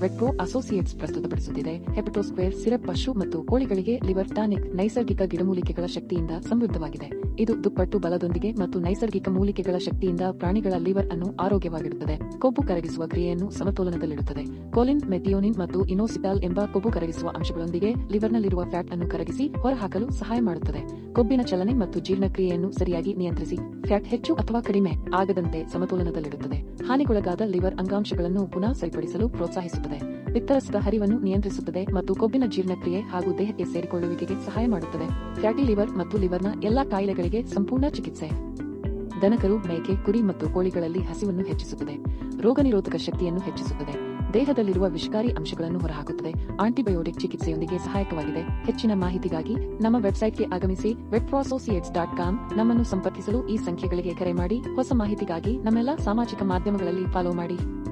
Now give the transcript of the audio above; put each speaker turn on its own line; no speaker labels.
ರೆಡ್ಪ್ರೋ associates ಪ್ರಸ್ತುತಪಡಿಸುತ್ತಿದೆ. ಹೆಪಟೋಸ್ಕ್ವೇರ್, syrup, ಪಶು ಮತ್ತು ಕೋಳಿಗಳಿಗೆ ಲಿವರ್ ಟಾನಿಕ್, ನೈಸರ್ಗಿಕ ಗಿಡಮೂಲಿಕೆಗಳ ಶಕ್ತಿಯಿಂದ ಸಮೃದ್ಧವಾಗಿದೆ. ಇದು ದುಪ್ಪಟ್ಟು ಬಲದೊಂದಿಗೆ ಮತ್ತು ನೈಸರ್ಗಿಕ ಮೂಲಿಕೆಗಳ ಶಕ್ತಿಯಿಂದ ಪ್ರಾಣಿಗಳ ಲಿವರ್ ಅನ್ನು ಆರೋಗ್ಯವಾಗಿರುತ್ತದೆ ಕೊಬ್ಬು ಕರಗಿಸುವ ಕ್ರಿಯೆಯನ್ನು ಸಮತೋಲನದಲ್ಲಿಡುತ್ತದೆ. ಕೋಲಿನ್, ಮೆಥಿಯೋನಿನ್ ಮತ್ತು ಇನೋಸಿಟಾಲ್ ಎಂಬ ಕೊಬ್ಬು ಕರಗಿಸುವ ಅಂಶಗಳೊಂದಿಗೆ ಲಿವರ್ನಲ್ಲಿರುವ ಫ್ಯಾಟ್ ಅನ್ನು ಕರಗಿಸಿ ಹೊರಹಾಕಲು ಸಹಾಯ ಮಾಡುತ್ತದೆ. ಕೊಬ್ಬಿನ ಚಲನೆ ಮತ್ತು ಜೀರ್ಣಕ್ರಿಯೆಯನ್ನು ಸರಿಯಾಗಿ ನಿಯಂತ್ರಿಸಿ. ಫ್ಯಾಟ್ ಹೆಚ್ಚು ಅಥವಾ ಕಡಿಮೆ ಆಗದಂತೆ ಸಮತೋಲನದಲ್ಲಿಡುತ್ತದೆ. ಹಾನಿಗೊಳಗಾದ ಲಿವರ್ ಅಂಗಾಂಶಗಳನ್ನು ಪುನಃ ಸರಿಪಡಿಸಲು ಪ್ರೋತ್ಸಾಹಿಸುತ್ತದೆ. ಪಿತ್ತರಸದ ಹರಿವನ್ನು ನಿಯಂತ್ರಿಸುತ್ತದೆ ಮತ್ತು ಕೊಬ್ಬಿನ ಜೀರ್ಣಕ್ರಿಯೆ ಹಾಗೂ ದೇಹಕ್ಕೆ ಸೇರಿಕೊಳ್ಳುವಿಕೆಗೆ ಸಹಾಯ ಮಾಡುತ್ತದೆ. ಫ್ಯಾಟಿ ಲಿವರ್ ಮತ್ತು ಲಿವರ್ನ ಎಲ್ಲಾ ಕಾಯಿಲೆಗಳಿಗೆ ಸಂಪೂರ್ಣ ಚಿಕಿತ್ಸೆ. ದನಕರು, ಮೇಕೆ, ಕುರಿ ಮತ್ತು ಕೋಳಿಗಳಲ್ಲಿ ಹಸಿವನ್ನು ಹೆಚ್ಚಿಸುತ್ತದೆ. ರೋಗನಿರೋಧಕ ಶಕ್ತಿಯನ್ನು ಹೆಚ್ಚಿಸುತ್ತದೆ. ದೇಹದಲ್ಲಿರುವ ವಿಷಕಾರಿ ಅಂಶಗಳನ್ನು ಹೊರಹಾಕುತ್ತದೆ. ಆಂಟಿಬಯೋಟಿಕ್ ಚಿಕಿತ್ಸೆಯೊಂದಿಗೆ ಸಹಾಯಕವಾಗಿದೆ. ಹೆಚ್ಚಿನ ಮಾಹಿತಿಗಾಗಿ ನಮ್ಮ ವೆಬ್ಸೈಟ್ಗೆ ಆಗಮಿಸಿ ವೆಬ್ಪ್ರೋಸೋಸಿಯೇಟ್ಸ್ ಡಾಟ್ ಕಾಮ್ ನಮ್ಮನ್ನು ಸಂಪರ್ಕಿಸಲು ಈ ಸಂಖ್ಯೆಗಳಿಗೆ ಕರೆ ಮಾಡಿ. ಹೊಸ ಮಾಹಿತಿಗಾಗಿ ನಮ್ಮೆಲ್ಲ ಸಾಮಾಜಿಕ ಮಾಧ್ಯಮಗಳಲ್ಲಿ ಫಾಲೋ ಮಾಡಿ.